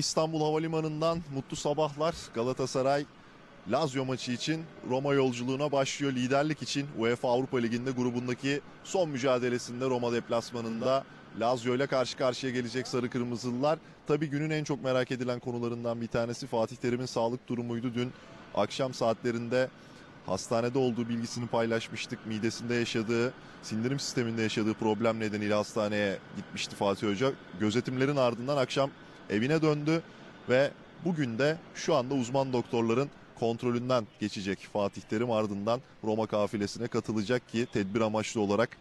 İstanbul Havalimanı'ndan mutlu sabahlar. Galatasaray Lazio maçı için Roma yolculuğuna başlıyor. Liderlik için UEFA Avrupa Ligi'nde grubundaki son mücadelesinde Roma deplasmanında Lazio ile karşı karşıya gelecek Sarı Kırmızılılar. Tabii günün en çok merak edilen konularından bir tanesi Fatih Terim'in sağlık durumuydu. Dün akşam saatlerinde hastanede olduğu bilgisini paylaşmıştık. Midesinde yaşadığı, sindirim sisteminde yaşadığı problem nedeniyle hastaneye gitmişti Fatih Hoca. Gözetimlerin ardından akşam evine döndü ve bugün de şu anda uzman doktorların kontrolünden geçecek Fatih Terim ardından Roma kafilesine katılacak ki tedbir amaçlı olarak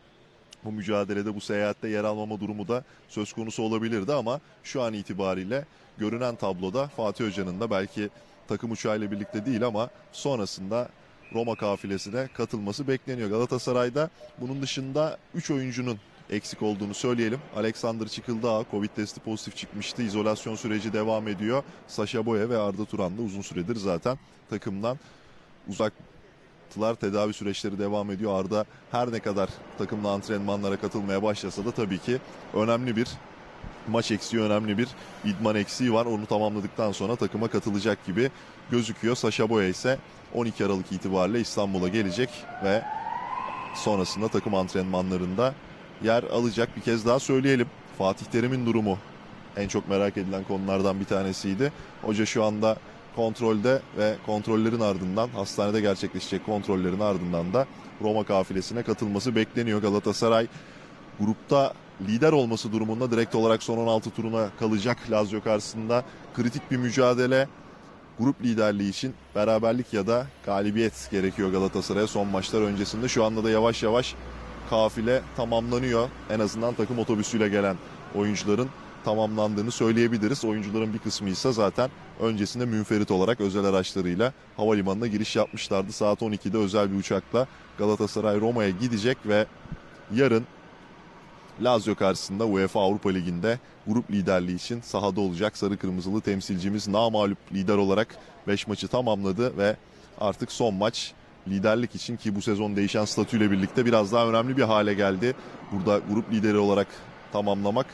bu mücadelede bu seyahatte yer almama durumu da söz konusu olabilirdi ama şu an itibariyle görünen tabloda Fatih Hoca'nın da belki takım uçağıyla birlikte değil ama sonrasında Roma kafilesine katılması bekleniyor. Galatasaray'da bunun dışında 3 oyuncunun eksik olduğunu söyleyelim. Alexander Çıkıldağ Covid testi pozitif çıkmıştı. İzolasyon süreci devam ediyor. Sasha Boya ve Arda Turan da uzun süredir zaten takımdan uzaktılar. Tedavi süreçleri devam ediyor. Arda her ne kadar takımla antrenmanlara katılmaya başlasa da tabii ki önemli bir maç eksiği, önemli bir idman eksiği var. Onu tamamladıktan sonra takıma katılacak gibi gözüküyor. Sasha Boya ise 12 Aralık itibariyle İstanbul'a gelecek ve sonrasında takım antrenmanlarında yer alacak. Bir kez daha söyleyelim. Fatih Terim'in durumu en çok merak edilen konulardan bir tanesiydi. Hoca şu anda kontrolde ve kontrollerin ardından hastanede gerçekleşecek kontrollerin ardından da Roma kafilesine katılması bekleniyor. Galatasaray grupta lider olması durumunda direkt olarak son 16 turuna kalacak Lazio karşısında. Kritik bir mücadele. Grup liderliği için beraberlik ya da galibiyet gerekiyor Galatasaray'a son maçlar öncesinde. Şu anda da yavaş yavaş kafile tamamlanıyor. En azından takım otobüsüyle gelen oyuncuların tamamlandığını söyleyebiliriz. Oyuncuların bir kısmı ise zaten öncesinde münferit olarak özel araçlarıyla havalimanına giriş yapmışlardı. Saat 12'de özel bir uçakla Galatasaray Roma'ya gidecek ve yarın Lazio karşısında UEFA Avrupa Ligi'nde grup liderliği için sahada olacak sarı kırmızılı temsilcimiz namağlup lider olarak 5 maçı tamamladı ve artık son maç liderlik için ki bu sezon değişen statüyle birlikte biraz daha önemli bir hale geldi. Burada grup lideri olarak tamamlamak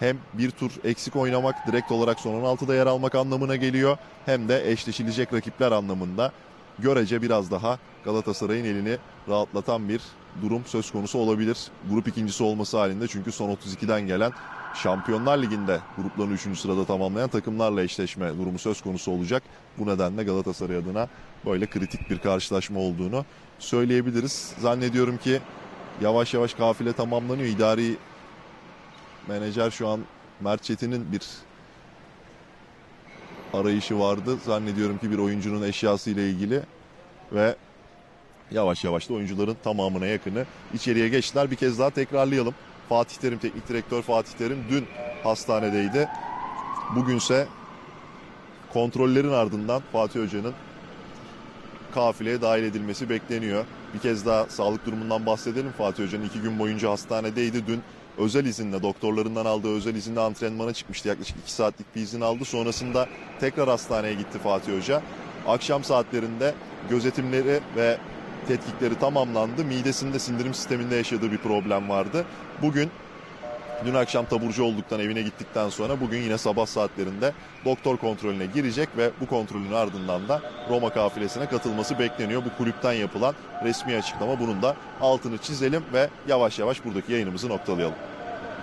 hem bir tur eksik oynamak direkt olarak son 16'da yer almak anlamına geliyor hem de eşleşilecek rakipler anlamında görece biraz daha Galatasaray'ın elini rahatlatan bir durum söz konusu olabilir. Grup ikincisi olması halinde çünkü son 32'den gelen Şampiyonlar Ligi'nde gruplarını 3. sırada tamamlayan takımlarla eşleşme durumu söz konusu olacak. Bu nedenle Galatasaray adına böyle kritik bir karşılaşma olduğunu söyleyebiliriz. Zannediyorum ki yavaş yavaş kafile tamamlanıyor. İdari menajer şu an Mert Çetin'in bir arayışı vardı. Zannediyorum ki bir oyuncunun eşyası ile ilgili ve yavaş yavaş da oyuncuların tamamına yakını içeriye geçtiler. Bir kez daha tekrarlayalım. Fatih Terim, teknik direktör Fatih Terim dün hastanedeydi. Bugünse kontrollerin ardından Fatih Hoca'nın kafileye dahil edilmesi bekleniyor. Bir kez daha sağlık durumundan bahsedelim. Fatih Hoca'nın iki gün boyunca hastanedeydi. Dün özel izinle, doktorlarından aldığı özel izinle antrenmana çıkmıştı. Yaklaşık iki saatlik bir izin aldı. Sonrasında tekrar hastaneye gitti Fatih Hoca. Akşam saatlerinde gözetimleri ve tetkikleri tamamlandı. Midesinde, sindirim sisteminde yaşadığı bir problem vardı. Bugün Dün akşam taburcu olduktan evine gittikten sonra bugün yine sabah saatlerinde doktor kontrolüne girecek ve bu kontrolün ardından da Roma kafilesine katılması bekleniyor. Bu kulüpten yapılan resmi açıklama bunun da altını çizelim ve yavaş yavaş buradaki yayınımızı noktalayalım.